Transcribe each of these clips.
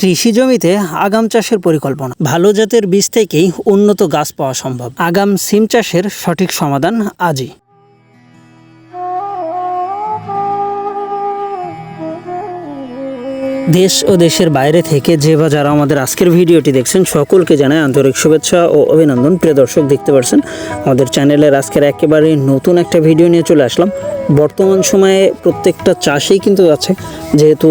কৃষি জমিতে আগাম চাষের পরিকল্পনা। ভালো জাতের বীজ থেকেই উন্নত গাছ পাওয়া সম্ভব। আগাম সিম চাষের সঠিক সমাধান আজই। দেশ ও দেশের বাইরে থেকে যে বা যারা আমাদের আজকের ভিডিওটি দেখছেন, সকলকে জানায় আন্তরিক শুভেচ্ছা ও অভিনন্দন। প্রিয় দর্শক, দেখতে পাচ্ছেন, আমাদের চ্যানেলের আজকের একেবারে নতুন একটা ভিডিও নিয়ে চলে আসলাম। বর্তমান সময়ে প্রত্যেকটা চাষেই কিন্তু আছে। যেহেতু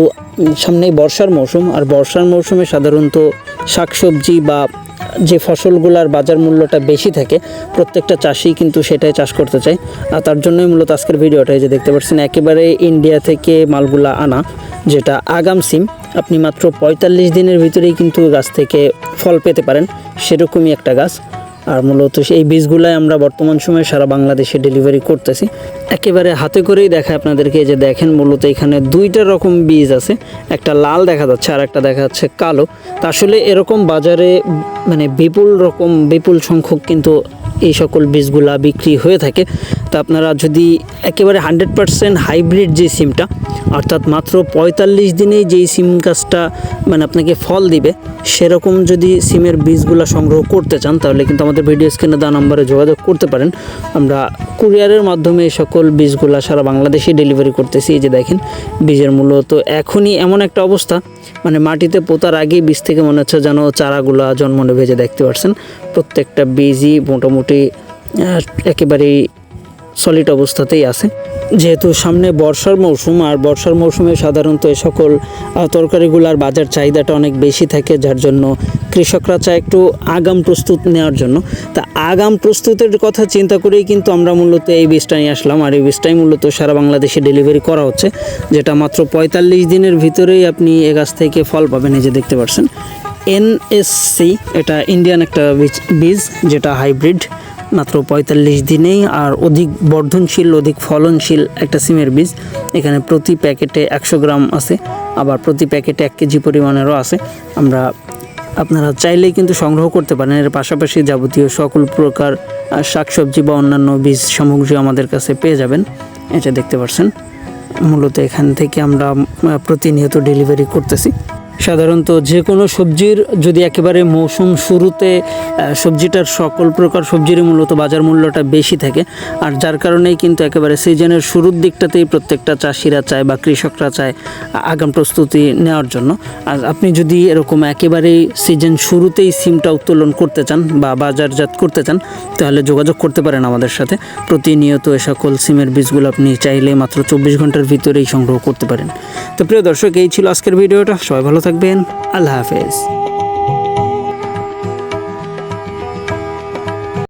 সামনেই বর্ষার মৌসুম, আর বর্ষার মৌসুমে সাধারণত শাকসবজি বা যে ফসলগুলার বাজার মূল্যটা বেশি থাকে, প্রত্যেকটা চাষি কিন্তু সেটাই চাষ করতে চায়। আর তার জন্যই মূলত আজকের ভিডিওটা এই যে দেখতে পাচ্ছেন, একেবারে ইন্ডিয়া থেকে মালগুলা আনা, যেটা আগাম সিম। আপনি মাত্র পঁয়তাল্লিশ দিনের ভিতরেই কিন্তু গাছ থেকে ফল পেতে পারেন, সেরকমই একটা গাছ। আর মূলত এই বীজগুলাই আমরা বর্তমান সময়ে সারা বাংলাদেশে ডেলিভারি করতেছি। একেবারে হাতে করেই দেখায় আপনাদেরকে যে দেখেন, মূলত এখানে দুইটা রকম বীজ আছে। একটা লাল দেখা যাচ্ছে আর একটা দেখা যাচ্ছে কালো। তা আসলে এরকম বাজারে মানে বিপুল রকম, বিপুল সংখ্যক কিন্তু এই সকল বীজগুলা বিক্রি হয়ে থাকে। তা আপনারা যদি একেবারে হান্ড্রেড পারসেন্ট হাইব্রিড যে সিমটা, অর্থাৎ মাত্র পঁয়তাল্লিশ দিনেই যেই সিম গাছটা মানে আপনাকে ফল দিবে, সেরকম যদি সিমের বীজগুলো সংগ্রহ করতে চান, তাহলে কিন্তু আমাদের ভিডিও স্ক্রিনে দেওয়া নম্বরে যোগাযোগ করতে পারেন। আমরা কুরিয়ারের মাধ্যমে এই সকল বীজগুলো সারা বাংলাদেশে ডেলিভারি করতেছি। এই যে দেখেন, বীজের মূল্য তো এখনই এমন একটা অবস্থা। মানে মাটিতে পোতার আগেই বীজ থেকে মনে হচ্ছে যেন চারাগুলা জন্ম নেবে যে দেখতে পাচ্ছেন। প্রত্যেকটা বীজই মোটামুটি একেবারেই সলিড অবস্থাতেই আছে। যেহেতু সামনে বর্ষার মৌসুম, আর বর্ষার মৌসুমে সাধারণত এ সকল তরকারিগুলার বাজার চাহিদাটা অনেক বেশি থাকে, যার জন্য কৃষকরা চায় একটু আগাম প্রস্তুত নেওয়ার জন্য। তা আগাম প্রস্তুতের কথা চিন্তা করেই কিন্তু আমরা মূলত এই বীজটা নিয়ে আসলাম, আর এই বীজটাই মূলত সারা বাংলাদেশে ডেলিভারি করা হচ্ছে, যেটা মাত্র পঁয়তাল্লিশ দিনের ভিতরেই আপনি এ গাছ থেকে ফল পাবেন, এই যে দেখতে পাচ্ছেন এনএসসি এটা ইন্ডিয়ান একটা বীজ, যেটা হাইব্রিড। মাত্র পঁয়তাল্লিশ দিনেই আর অধিক বর্ধনশীল, অধিক ফলনশীল একটা সিমের বীজ। এখানে প্রতি প্যাকেটে একশো গ্রাম আছে, আবার প্রতি প্যাকেটে এক কেজি পরিমাণেরও আছে। আমরা আপনারা চাইলেই কিন্তু সংগ্রহ করতে পারেন। এর পাশাপাশি যাবতীয় সকল প্রকার শাকসবজি বা অন্যান্য বীজ সামগ্রী আমাদের কাছে পেয়ে যাবেন। এটা দেখতে পাচ্ছেন। মূলত এখান থেকে আমরা প্রতিনিয়ত ডেলিভারি করতেছি। সাধারণত যে কোনো সবজির যদি একেবারে মৌসুম শুরুতে সবজিটার সকল প্রকার সবজিরই মূলত বাজার মূল্যটা বেশি থাকে, আর যার কারণেই কিন্তু একেবারে সিজনের শুরুর দিকটাতেই প্রত্যেকটা চাষিরা চায় বা কৃষকরা চায় আগাম প্রস্তুতি নেওয়ার জন্য। আর আপনি যদি এরকম একেবারেই সিজন শুরুতেই সিমটা উত্তোলন করতে চান বা বাজারজাত করতে চান, তাহলে যোগাযোগ করতে পারেন আমাদের সাথে। প্রতিনিয়ত এ সকল সিমের বীজগুলো আপনি চাইলে মাত্র চব্বিশ ঘণ্টার ভিতরেই সংগ্রহ করতে পারেন। তো প্রিয় দর্শক, এই ছিল আজকের ভিডিওটা। সবাই ভালো থাকবেন। আল্লাহ হাফেজ।